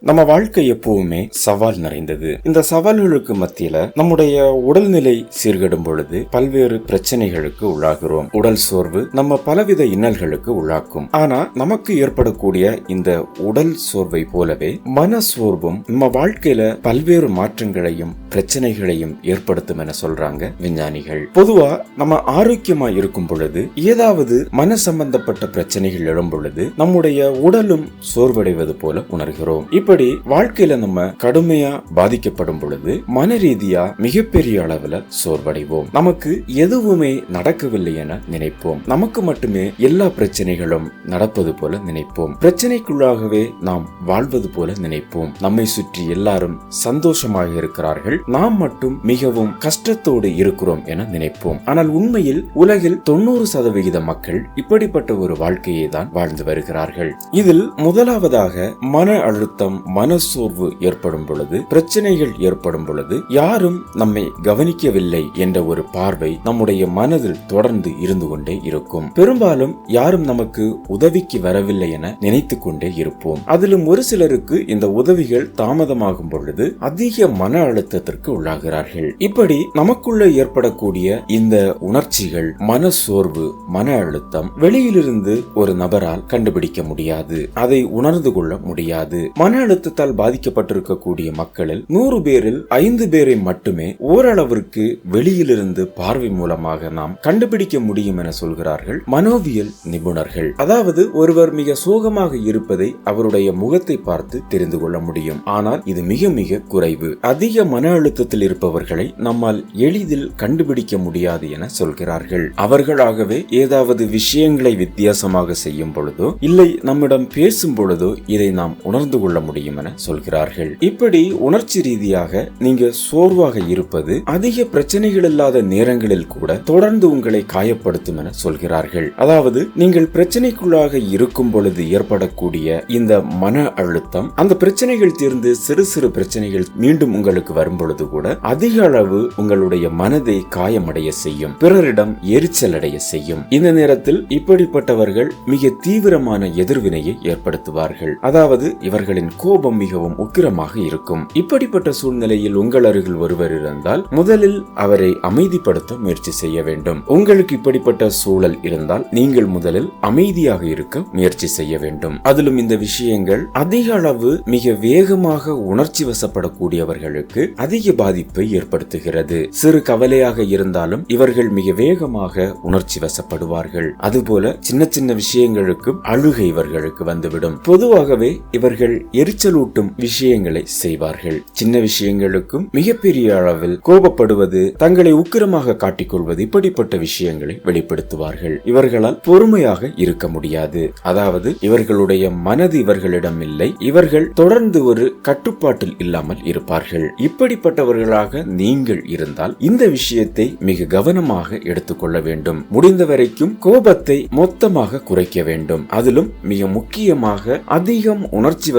நம்ம வாழ்க்கை எப்பவுமே சவால் நிறைந்தது. இந்த சவால்களுக்கு மத்தியில நம்முடைய உடல்நிலை சீர்கெடும் பொழுது பல்வேறு பிரச்சனைகளுக்கு உள்ளாகிறோம். உடல் சோர்வு நம்ம பலவித இன்னல்களுக்கு உள்ளாக்கும். ஆனா நமக்கு ஏற்படக்கூடிய இந்த உடல் சோர்வை போலவே மன சோர்வும் நம்ம வாழ்க்கையில பல்வேறு மாற்றங்களையும் பிரச்சனைகளையும் ஏற்படுத்தும் என சொல்றாங்க விஞ்ஞானிகள். பொதுவா நம்ம ஆரோக்கியமா இருக்கும் பொழுது ஏதாவது மன சம்பந்தப்பட்ட பிரச்சனைகள் எழும் பொழுது நம்முடைய உடலும் சோர்வடைவது போல உணர்கிறோம். இப்படி வாழ்க்கையில நம்ம கடுமையா பாதிக்கப்படும் பொழுது மன ரீதியா மிகப்பெரிய அளவுல சோர்வடைவோம். நமக்கு எதுவுமே நடக்கவில்லை என நினைப்போம். நமக்கு மட்டுமே எல்லா பிரச்சனைகளும் நடப்பது போல நினைப்போம். பிரச்சனைக்குள்ளாகவே நாம் வாழ்வது போல நினைப்போம். நம்மை சுற்றி எல்லாரும் சந்தோஷமாக இருக்கிறார்கள். நாம் மட்டும் மிகவும் கஷ்டத்தோடு இருக்கிறோம் என நினைப்போம். ஆனால் உண்மையில் உலகில் தொண்ணூறு சதவிகித மக்கள் இப்படிப்பட்ட ஒரு வாழ்க்கையை தான் வாழ்ந்து வருகிறார்கள். இதில் முதலாவதாக மன அழுத்தம் மனசோர்வு ஏற்படும் பொழுது பிரச்சனைகள் ஏற்படும் பொழுது யாரும் நம்மை கவனிக்கவில்லை என்ற ஒரு பார்வை நம்முடைய மனதில் தொடர்ந்து இருந்து கொண்டே இருக்கும். பெரும்பாலும் யாரும் நமக்கு உதவிக்கு வரவில்லை என நினைத்து கொண்டே இருப்போம். அதிலும் ஒரு சிலருக்கு இந்த உதவிகள் தாமதமாகும் பொழுது அதிக மன அழுத்தத்திற்கு உள்ளாகிறார்கள். இப்படி நமக்குள்ள ஏற்படக்கூடிய இந்த உணர்ச்சிகள் மன சோர்வு மன அழுத்தம் வெளியிலிருந்து ஒரு நபரால் கண்டுபிடிக்க முடியாது. அதை உணர்ந்து கொள்ள முடியாது. மன அழுத்தத்தால் பாதிக்கப்பட்டிருக்கக்கூடிய மக்களில் நூறு பேரில் ஐந்து பேரை மட்டுமே ஓரளவிற்கு வெளியிலிருந்து பார்வை மூலமாக நாம் கண்டுபிடிக்க முடியும் என சொல்கிறார்கள் மனோவியல் நிபுணர்கள். அதாவது ஒருவர் மிக சோகமாக இருப்பதை அவருடைய முகத்தை பார்த்து தெரிந்து கொள்ள முடியும். ஆனால் இது மிக மிக குறைவு. அதிக மன அழுத்தத்தில் இருப்பவர்களை நம்மால் எளிதில் கண்டுபிடிக்க முடியாது என சொல்கிறார்கள். அவர்களாகவே ஏதாவது விஷயங்களை வித்தியாசமாக செய்யும் பொழுதோ இல்லை நம்மிடம் பேசும் பொழுதோ இதை நாம் உணர்ந்து கொள்ள முடியும். என சொல்கிறார்கள். இப்படி உணர்ச்சி ரீதியாக நீங்க சோர்வாக இருப்பது அதிக பிரச்சனைகள் இல்லாத நேரங்களில் கூட தொடர்ந்து உங்களை காயப்படுத்தும் என சொல்கிறார்கள். அதாவது நீங்கள் பிரச்சனைக்குள்ளாக இருக்கும் பொழுது ஏற்படக்கூடிய இந்த மன அழுத்தம் அந்த பிரச்சனைகள் தீர்ந்து சிறு சிறு பிரச்சனைகள் மீண்டும் உங்களுக்கு வரும் பொழுது கூட அதிக அளவு உங்களுடைய மனதை காயமடைய செய்யும் பிறரிடம் எரிச்சல் அடைய செய்யும். இந்த நேரத்தில் இப்படிப்பட்டவர்கள் மிக தீவிரமான எதிர்வினையை ஏற்படுத்துவார்கள். அதாவது இவர்களின் கோபம் மிகவும் உக்கிரமாக இருக்கும். இப்படிப்பட்ட சூழ்நிலையில் உங்கள் அருகில் ஒருவர் இருந்தால் முதலில் அவரை அமைதிப்படுத்த முயற்சி செய்ய வேண்டும். உங்களுக்கு இப்படிப்பட்ட சூழல் இருந்தால் நீங்கள் முதலில் அமைதியாக இருக்க முயற்சி செய்ய வேண்டும். அதிலும் இந்த விஷயங்கள் அதிக அளவு மிக வேகமாக உணர்ச்சி வசப்படக்கூடியவர்களுக்கு அதிக பாதிப்பை ஏற்படுத்துகிறது. சிறு கவலையாக இருந்தாலும் இவர்கள் மிக வேகமாக உணர்ச்சி வசப்படுவார்கள். அதுபோல சின்ன சின்ன விஷயங்களுக்கும் அழுகை இவர்களுக்கு வந்துவிடும். பொதுவாகவே இவர்கள் எரி எரிச்சலூட்டும் விஷயங்களை செய்வார்கள். சின்ன விஷயங்களுக்கும் மிகப்பெரிய அளவில் கோபப்படுவது தங்களை உக்கிரமாக காட்டிக்கொள்வது இப்படிப்பட்ட விஷயங்களை வெளிப்படுத்துவார்கள். இவர்களால் பொறுமையாக இருக்க முடியாது. அதாவது இவர்களுடைய மனது இவர்களிடம் இல்லை. இவர்கள் தொடர்ந்து ஒரு கட்டுப்பாட்டில் இல்லாமல் இருப்பார்கள். இப்படிப்பட்டவர்களாக நீங்கள் இருந்தால் இந்த விஷயத்தை மிக கவனமாக எடுத்துக்கொள்ள வேண்டும். முடிந்த வரைக்கும் கோபத்தை மொத்தமாக குறைக்க வேண்டும். அதிலும் மிக முக்கியமாக அதிகம் உணர்ச்சி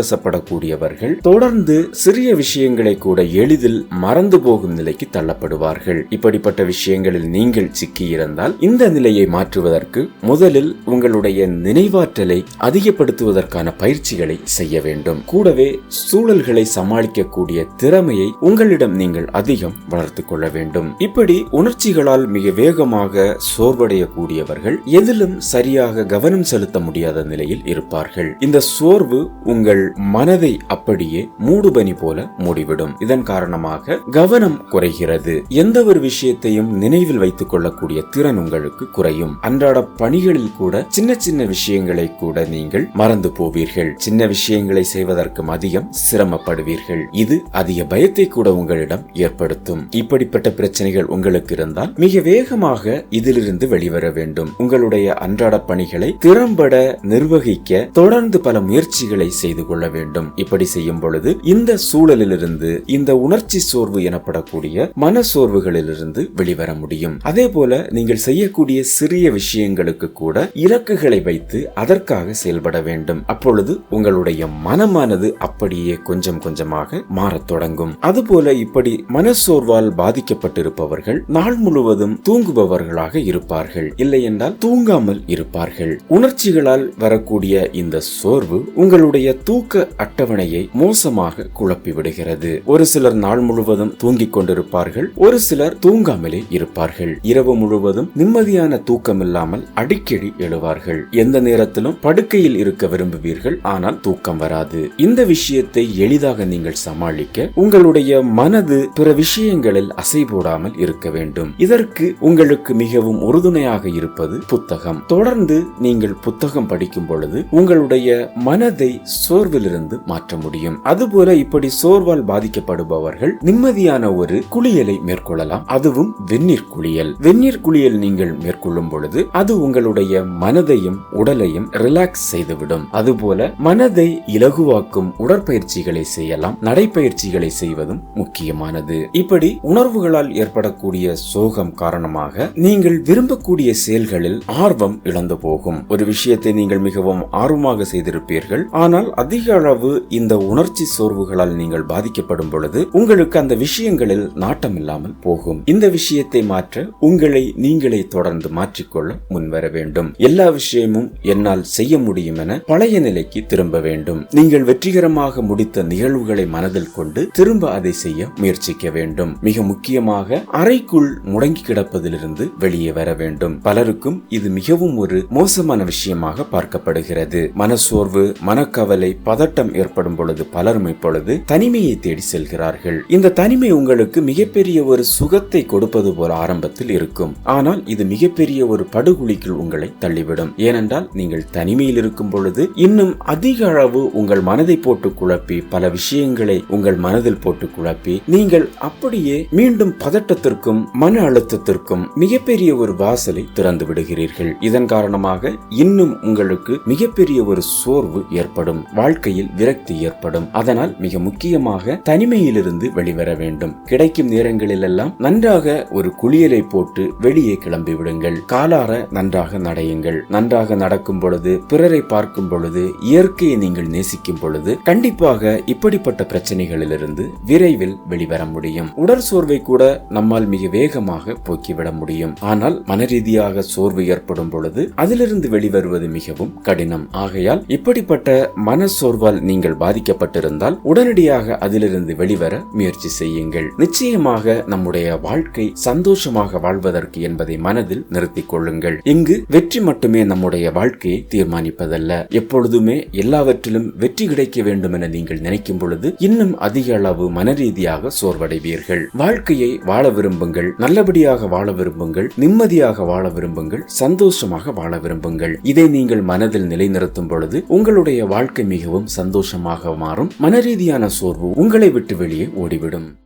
இருக்கக்கூடியவர்கள் தொடர்ந்து சிறிய விஷயங்களை கூட எளிதில் மறந்து போகும் நிலைக்கு தள்ளப்படுவார்கள். இப்படிப்பட்ட விஷயங்களில் நீங்கள் சிக்கியிருந்தால் இந்த நிலையை மாற்றுவதற்கு முதலில் உங்களுடைய நினைவாற்றலை அதிகப்படுத்துவதற்கான பயிற்சிகளை செய்ய வேண்டும். கூடவே சூழல்களை சமாளிக்கக்கூடிய திறமையை உங்களிடம் நீங்கள் அதிகம் வளர்த்துக் கொள்ள வேண்டும். இப்படி உணர்ச்சிகளால் மிக வேகமாக சோர்வடையக்கூடியவர்கள் எதிலும் சரியாக கவனம் செலுத்த முடியாத நிலையில் இருப்பார்கள். இந்த சோர்வு உங்கள் மன மனதை அப்படியே மூடுபனி போல மூடிவிடும். இதன் காரணமாக கவனம் குறைகிறது. எந்த ஒரு விஷயத்தையும் நினைவில் வைத்துக் கொள்ளக்கூடிய திறன் உங்களுக்கு குறையும். அன்றாட பணிகளில் கூட சின்ன சின்ன விஷயங்களை கூட நீங்கள் மறந்து போவீர்கள். சின்ன விஷயங்களை செய்வதற்கும் அதிகம் சிரமப்படுவீர்கள். இது அதிக பயத்தை கூட உங்களிடம் ஏற்படுத்தும். இப்படிப்பட்ட பிரச்சனைகள் உங்களுக்கு இருந்தால் மிக வேகமாக இதிலிருந்து வெளிவர வேண்டும். உங்களுடைய அன்றாட பணிகளை திறம்பட நிர்வகிக்க தொடர்ந்து பல முயற்சிகளை செய்து கொள்ள வேண்டும். இப்படி செய்யும் பொழுது இந்த சூழலிலிருந்து இந்த உணர்ச்சி சோர்வு எனப்படக்கூடிய மன சோர்வுகளிலிருந்து வெளிவர முடியும். அதே போல நீங்கள் செய்யக்கூடிய சிறிய விஷயங்களுக்கு கூட இலக்குகளை வைத்து அதற்காக செயல்பட வேண்டும். அப்பொழுது உங்களுடைய மனமானது அப்படியே கொஞ்சம் கொஞ்சமாக மாறத் தொடங்கும். அதுபோல இப்படி மனசோர்வால் பாதிக்கப்பட்டிருப்பவர்கள் நாள் முழுவதும் தூங்குபவர்களாக இருப்பார்கள். இல்லை என்றால் தூங்காமல் இருப்பார்கள். உணர்ச்சிகளால் வரக்கூடிய இந்த சோர்வு உங்களுடைய தூக்க அட்டவணையை மோசமாக குழப்பி விடுகிறது. ஒரு சிலர் நாள் முழுவதும் தூங்கிக் கொண்டிருப்பார்கள். ஒரு சிலர் தூங்காமலே இருப்பார்கள். இரவு முழுவதும் நிம்மதியான தூக்கம் இல்லாமல் அடிக்கடி எழுவார்கள். எந்த நேரத்திலும் படுக்கையில் இருக்க விரும்புவீர்கள். ஆனால் தூக்கம் வராது. இந்த விஷயத்தை எளிதாக நீங்கள் சமாளிக்க உங்களுடைய மனது பிற விஷயங்களில் அசை போடாமல் இருக்க வேண்டும். இதற்கு உங்களுக்கு மிகவும் உறுதுணையாக இருப்பது புத்தகம். தொடர்ந்து நீங்கள் புத்தகம் படிக்கும் பொழுது உங்களுடைய மனதை சோர்விலிருந்து மாற்ற முடியும். அதுபோல இப்படி சோர்வால் பாதிக்கப்படுபவர்கள் நிம்மதியான ஒரு குளியலை மேற்கொள்ளலாம். அதுவும் வெந்நீர் குளியல். வெந்நீர் குளியல் நீங்கள் மேற்கொள்ளும் பொழுது அது உங்களுடைய மனதையும் உடலையும் ரிலாக்ஸ் செய்துவிடும். அதுபோல மனதை இலகுவாக்கும் உடற்பயிற்சிகளை செய்யலாம். நடைப்பயிற்சிகளை செய்வதும் முக்கியமானது. இப்படி உணர்வுகளால் ஏற்படக்கூடிய சோகம் காரணமாக நீங்கள் விரும்பக்கூடிய செயல்களில் ஆர்வம் இழந்து போகும். ஒரு விஷயத்தை நீங்கள் மிகவும் ஆர்வமாக செய்திருப்பீர்கள். ஆனால் அதிக அளவு இந்த உணர்ச்சி சோர்வுகளால் நீங்கள் பாதிக்கப்படும் பொழுது உங்களுக்கு அந்த விஷயங்களில் நாட்டம் இல்லாமல் போகும். இந்த விஷயத்தை மாற்ற உங்களை நீங்களே தொடர்ந்து மாற்றிக்கொள்ள முன்வர வேண்டும். எல்லா விஷயமும் என்னால் செய்ய முடியும் என பழைய நிலைக்கு திரும்ப வேண்டும். நீங்கள் வெற்றிகரமாக முடித்த நிகழ்வுகளை மனதில் கொண்டு திரும்ப அதை செய்ய முயற்சிக்க வேண்டும். மிக முக்கியமாக அறைக்குள் முடங்கி கிடப்பதிலிருந்து வெளியே வர வேண்டும். பலருக்கும் இது மிகவும் ஒரு மோசமான விஷயமாக பார்க்கப்படுகிறது. மனசோர்வு மனக்கவலை பதட்டம் ஏற்படும் பொழுது பலரும் இப்பொழுது தனிமையை தேடி செல்கிறார்கள். இந்த தனிமை உங்களுக்கு மிகப்பெரிய ஒரு சுகத்தை கொடுப்பது போல ஆரம்பத்தில் இருக்கும். ஆனால் இது மிகப்பெரிய ஒரு படுகுழிக்குள் உங்களை தள்ளிவிடும். ஏனென்றால் நீங்கள் தனிமையில் இருக்கும் பொழுது இன்னும் அதிக அளவு உங்கள் மனதை போட்டு குழப்பி பல விஷயங்களை உங்கள் மனதில் போட்டு குழப்பி நீங்கள் அப்படியே மீண்டும் பதட்டத்திற்கும் மன அழுத்தத்திற்கும் மிகப்பெரிய ஒரு வாசலை திறந்து விடுகிறீர்கள். இதன் காரணமாக இன்னும் உங்களுக்கு மிகப்பெரிய ஒரு சோர்வு ஏற்படும். வாழ்க்கையில் விரக்தி ஏற்படும். அதனால் மிக முக்கியமாக தனிமையிலிருந்து வெளிவர வேண்டும். கிடைக்கும் நேரங்களிலெல்லாம் நன்றாக ஒரு குளியலை போட்டு வெளியே கிளம்பி விடுங்கள். காலார நன்றாக நடையுங்கள். நன்றாக நடக்கும் பொழுது பிறரை பார்க்கும் பொழுது இயற்கையை நீங்கள் நேசிக்கும் பொழுது கண்டிப்பாக இப்படிப்பட்ட பிரச்சனைகளிலிருந்து விரைவில் வெளிவர முடியும். உடல் சோர்வை கூட நம்மால் மிக வேகமாக போக்கிவிட முடியும். ஆனால் மனரீதியாக சோர்வு ஏற்படும் பொழுது அதிலிருந்து வெளிவருவது மிகவும் கடினம். ஆகையால் இப்படிப்பட்ட மன சோர்வால் நீங்கள் பாதிக்கப்பட்டிருந்தால் உடனடியாக அதிலிருந்து வெளிவர முயற்சி செய்யுங்கள். நிச்சயமாக நம்முடைய வாழ்க்கை சந்தோஷமாக வாழ்வதற்கு என்பதை மனதில் நிறுத்திக் கொள்ளுங்கள். இங்கு வெற்றி மட்டுமே நம்முடைய வாழ்க்கையை தீர்மானிப்பதல்ல. எப்பொழுதுமே எல்லாவற்றிலும் வெற்றி கிடைக்க வேண்டும் என நீங்கள் நினைக்கும் பொழுது இன்னும் அதிக அளவு மனரீதியாக சோர்வடைவீர்கள். வாழ்க்கையை வாழ விரும்புங்கள். நல்லபடியாக வாழ விரும்புங்கள். நிம்மதியாக வாழ விரும்புங்கள். சந்தோஷமாக வாழ விரும்புங்கள். இதை நீங்கள் மனதில் நிலைநிறுத்தும் பொழுது உங்களுடைய வாழ்க்கை மிகவும் சந்தோஷம் சந்தோஷமாக மாறும். மனரீதியான சோர்வு உங்களை விட்டு வெளியே ஓடிவிடும்.